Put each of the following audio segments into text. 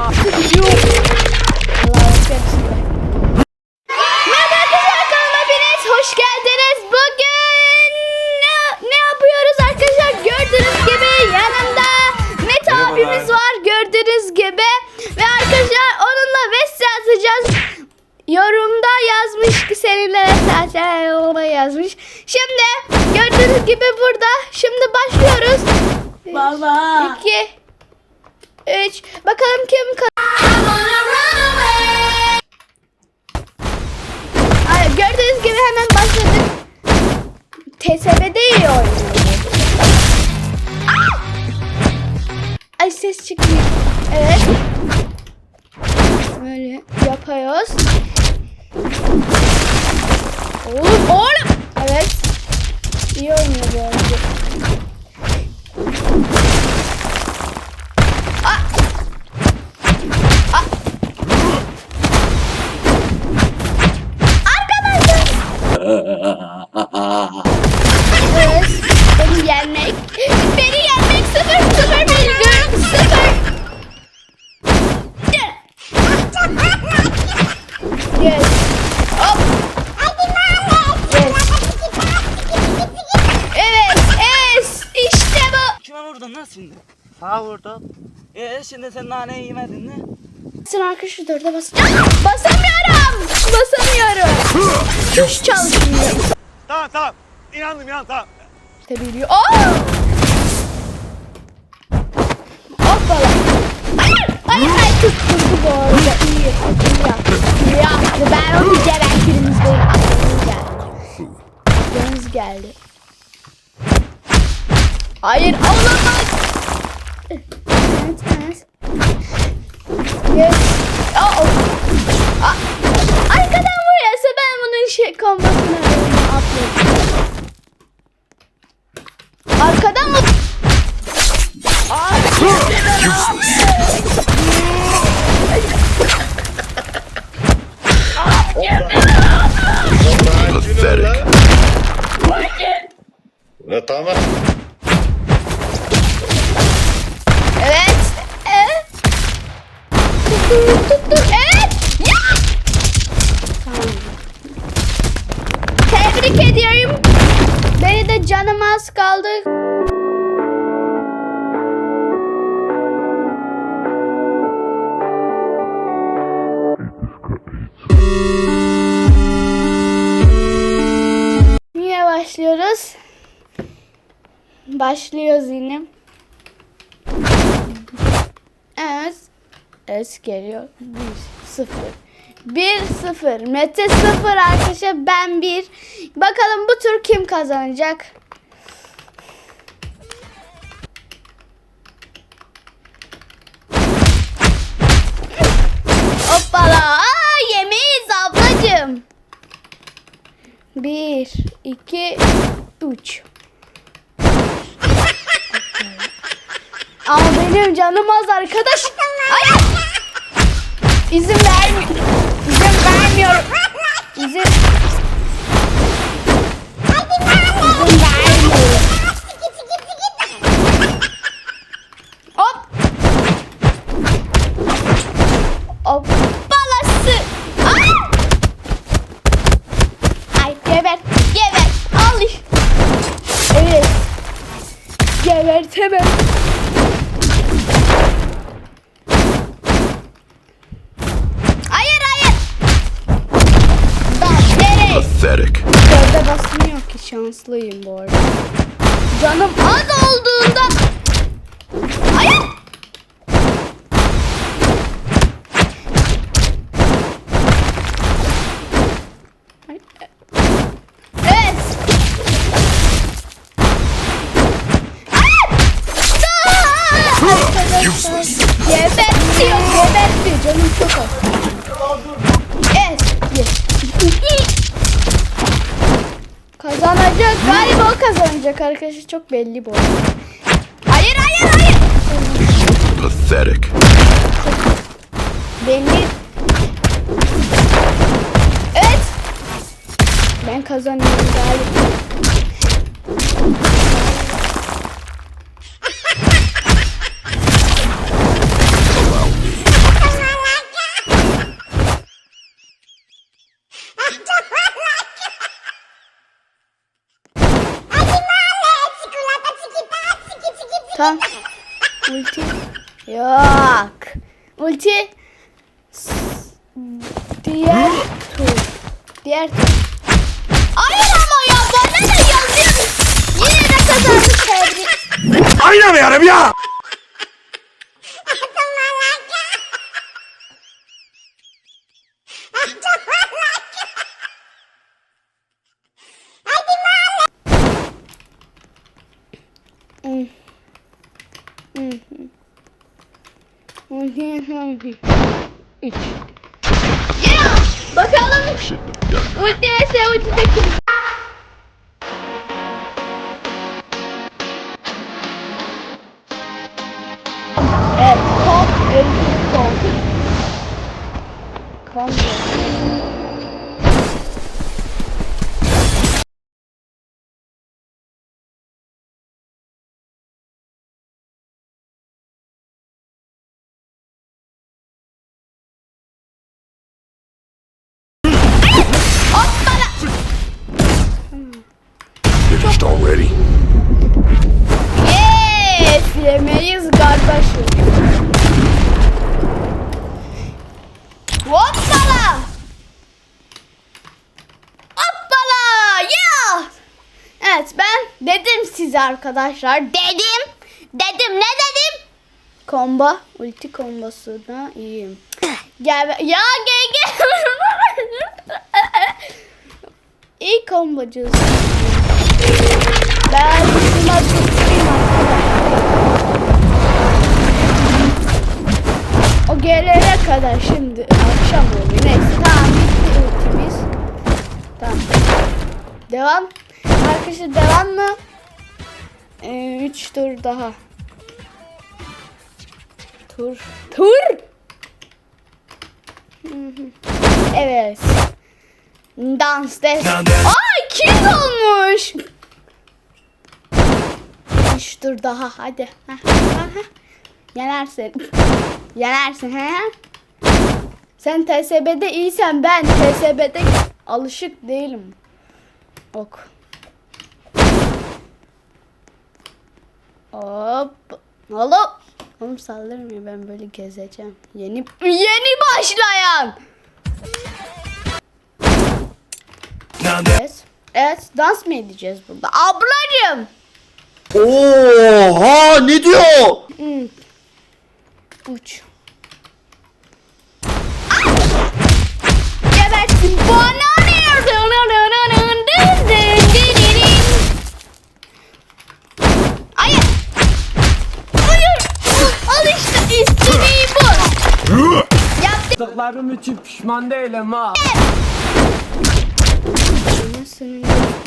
Ama Merhaba arkadaşlar kanalıma hepiniz hoş geldiniz. Bugün ne, ne yapıyoruz arkadaşlar? Gördüğünüz gibi yanımda Mete abimiz var gördüğünüz gibi. Ve arkadaşlar onunla vs atacağız. Yorumda yazmış ki seninle atacağız yazmış. Şimdi gördüğünüz gibi burada. Şimdi başlıyoruz. Baba. 2 3 Bakalım kim kazanacak. Gördüğünüz gibi hemen başladık. TSB'de iyi oynuyor. Aa! Ay ses çıkmıyor. Evet. Böyle yapıyoruz. Oğlum oğlum. Şimdi? sağ vurdum. Ee şimdi sen naneyi yemedin mi? Sen arkadaşı dörde basacağım. Basamıyorum. Basamıyorum. Tuş çalışmıyor. Tamam tamam. İnandım inandım tamam. İşte biliyor. Aa! Hoppala. Hayır. Hayır. Hayır. Tutturdu bu arada. İyi. İyi yaptı. İyi yaptı. Ben onu gebertirim. Aklınız geldi. Aklınız geldi. Hayır. Olamaz. Evet. Evet. Aa, Aa, Arkadan vuruyorsa ben bunun şey kombosunu atladım. Arkadan mı? Pathetic. Ne tamam. Evet. Ya. Tamam. Tebrik ediyorum. Beni de canım az kaldı. Yine başlıyoruz. Başlıyoruz yine. Evet. Es geliyor. 1 0. 1 0. Mete 0 arkadaşlar ben 1. Bakalım bu tur kim kazanacak? Hoppala. Aa, yemeyiz ablacığım. 1 2 3 Ama benim canım az arkadaş. Hayır. İzin vermiyorum. İzin vermiyorum. İzin. İzin vermiyorum. Hop. Hop. Balası. Ay. Geber. Geber. Al. Evet. Gebertemem. Hayır şanslıyım bu arada. Canım az olduğunda. Hayır. Gebertiyor, gebertiyor. Canım çok az. Evet, yes. Kazanacak. Galiba o kazanacak arkadaşlar. Çok belli bu. Hayır, hayır, hayır. Pathetic. Belli. Evet. Ben kazanıyorum galiba. Tur. Hayır ama ya bana ne yazıyor? Yine de kazanmış tebrik. Oynamıyorum ya. Üç. Ya bakalım ulti vs ulti kim? Kardeşim. Hoppala. Hoppala. Yeah. Evet ben dedim size arkadaşlar. Dedim. Dedim ne dedim? Kombo. Ulti kombosuna iyiyim. Gel ya gel gel. İyi kombocuyuz. Ben şuna tutayım kadar şimdi akşam oluyor. Neyse tamam bitti ultimiz. Tamam. Devam. Arkadaşlar devam mı? Ee, üç tur daha. Tur. Tur. Evet. Dans des. Ay kim olmuş? Üç tur daha hadi. Yenersin. Yenersin he? Sen TSB'de iyisen ben TSB'de alışık değilim. Ok. Hop. Hop. Oğlum saldırmıyor ben böyle gezeceğim. Yeni yeni başlayan. Evet. Evet dans mı edeceğiz burada? Ablacım. Oha ne diyor? Hmm. Uç. Yaptıklarım için pişman değilim ha.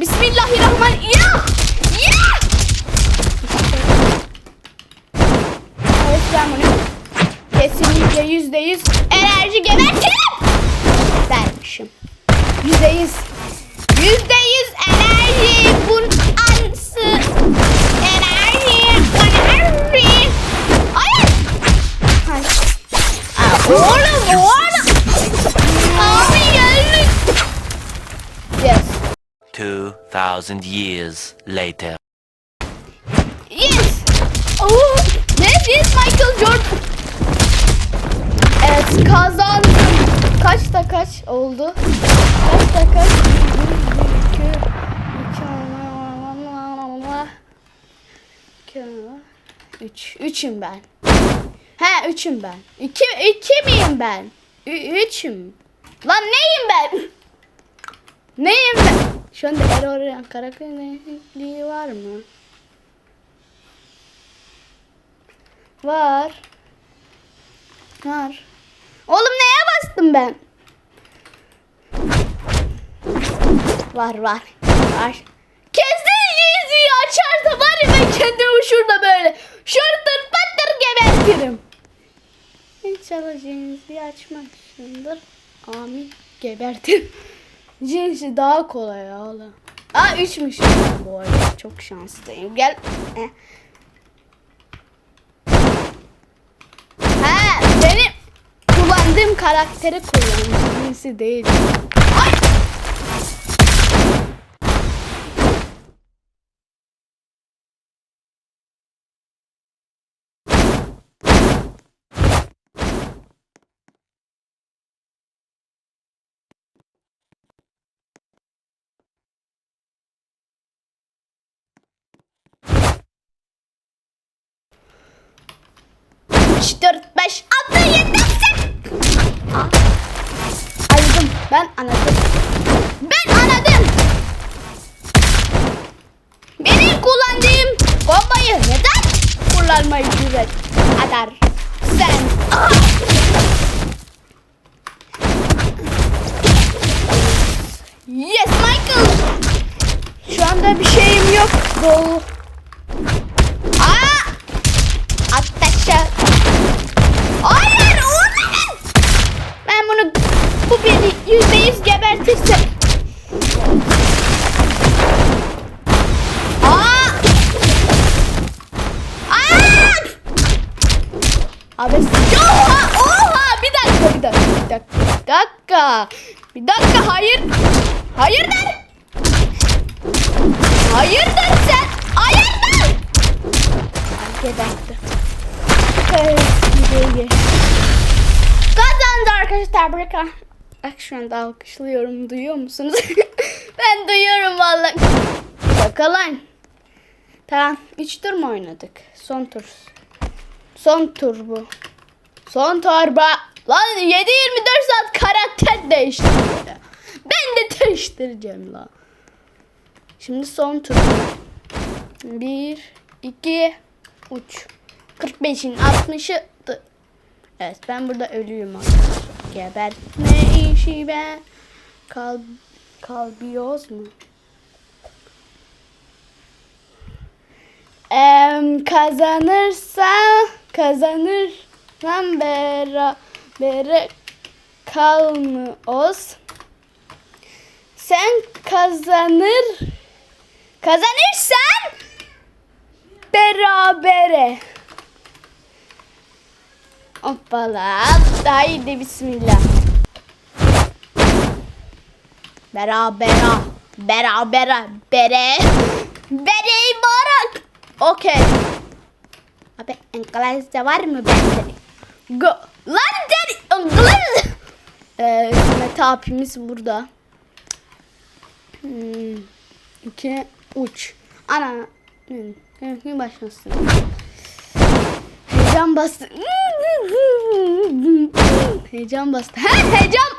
Bismillahirrahmanirrahim. Evet ben bunu kesinlikle yüzde yüz enerji gebertirim. Vermişim. Yüzde yüz. Yüzde yüz enerji. Oğlum oğlum. Abi geldik. Yes. 2,000 years later. Yes. Oh, this is Michael Jordan. Evet kazandım. Kaçta kaç oldu? Kaçta kaç? Bir, iki, iki, iki, üç. Üçüm ben. He üçüm ben. İki, iki miyim ben? Ü, üçüm. Lan neyim ben? Neyim ben? Şu anda error karakter değişikliği var mı? Var. Var. Oğlum neye bastım ben? Var var. Var. Kesin yüzüğü açarsa var ya ben kendimi şurada böyle şırtır patır gebertirim. İnşallah cinsi açmamışsındır. Amin. Gebertirim. Cinsi daha kolay oğlum. Aa üçmüş ben bu arada. Çok şanslıyım. Gel. Eh. Ha benim kullandığım karakteri kullanmış. Cinsi değil. Ay! 3, 4, 5, 6, 7, 8. Ayıldım. Ben anladım. Ben anladım. Benim kullandığım bombayı neden kullanmayı cüret eder? Sen. Yes Michael. Şu anda bir şeyim yok. Dolu. Bir dakika hayır. Hayırdır? Hayırdır sen? Hayırdır? Gebertti evet gidelim kazandı arkadaşlar bırak Bak şu anda alkışlıyorum duyuyor musunuz? Ben duyuyorum vallahi. Bakalım tamam 3 tur mu oynadık? Son tur. Son tur bu. Son torba. Lan 7-24 saat karakter değiştiriyor. ya. Ben de değiştireceğim la. Şimdi son tur. 1, 2, 3. 45'in 60'ı. dı- Evet ben burada ölüyüm arkadaşlar. Gebertme işi be. Kal kalbiyoz mu? Em, kazanırsa kazanırsam berabere kalmıyoruz. Sen kazanır kazanırsan berabere. Hoppala. Haydi bismillah. Berabere. Berabere. Bere. Bere ibarak. Okey. Abi İngilizce var mı bende? Go. Lan. Ee, Mete abimiz burada. Hmm. İki, üç. Ana. Hmm. Başlasın. Heyecan bastı. Heyecan bastı. Heyecan. Heyecan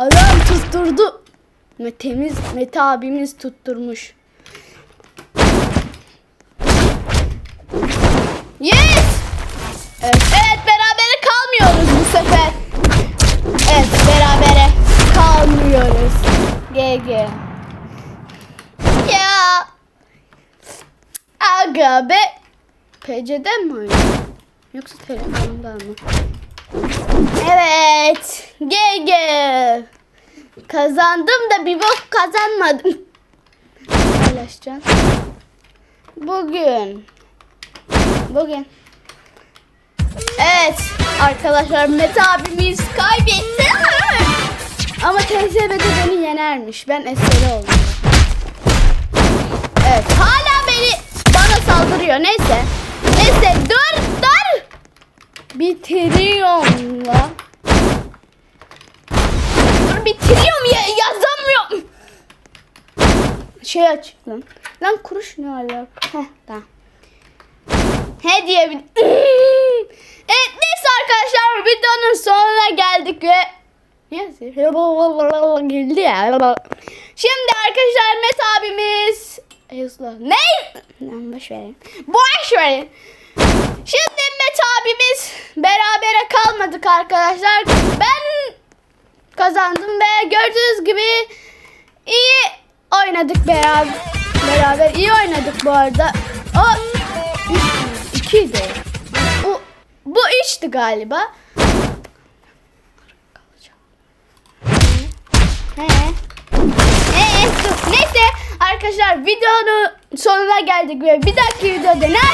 Adam tutturdu. Mete'miz, Mete abimiz tutturmuş. Yes! Evet, evet berabere kalmıyoruz bu sefer. Evet berabere kalmıyoruz. GG. Ya. Aga be. PC'den mi oynuyor? Yoksa telefondan mı? Evet. GG. Kazandım da bir bok kazanmadım. Paylaşacağım. Bugün. Bugün. Evet arkadaşlar Mete abimiz kaybetti. Ama TSB'de beni yenermiş. Ben eseri oldum. Evet hala beni bana saldırıyor. Neyse. Neyse dur. Bitiriyorum lan. Bitiriyorum ya yazamıyorum. Şey açık lan. Lan kuruş ne alaka? Heh tamam. Hediye bir... evet neyse arkadaşlar videonun sonuna geldik ve... Neyse. Geldi ya. Şimdi arkadaşlar Met abimiz hızlı. Ne? Lan boş verin. Boş verin. Şimdi Mete abimiz berabere kalmadık arkadaşlar. Ben kazandım ve gördüğünüz gibi iyi oynadık beraber. Beraber iyi oynadık bu arada. O üç, ikiydi. Bu bu üçtü galiba. He. Neyse arkadaşlar videonun sonuna geldik ve bir dahaki videoda ne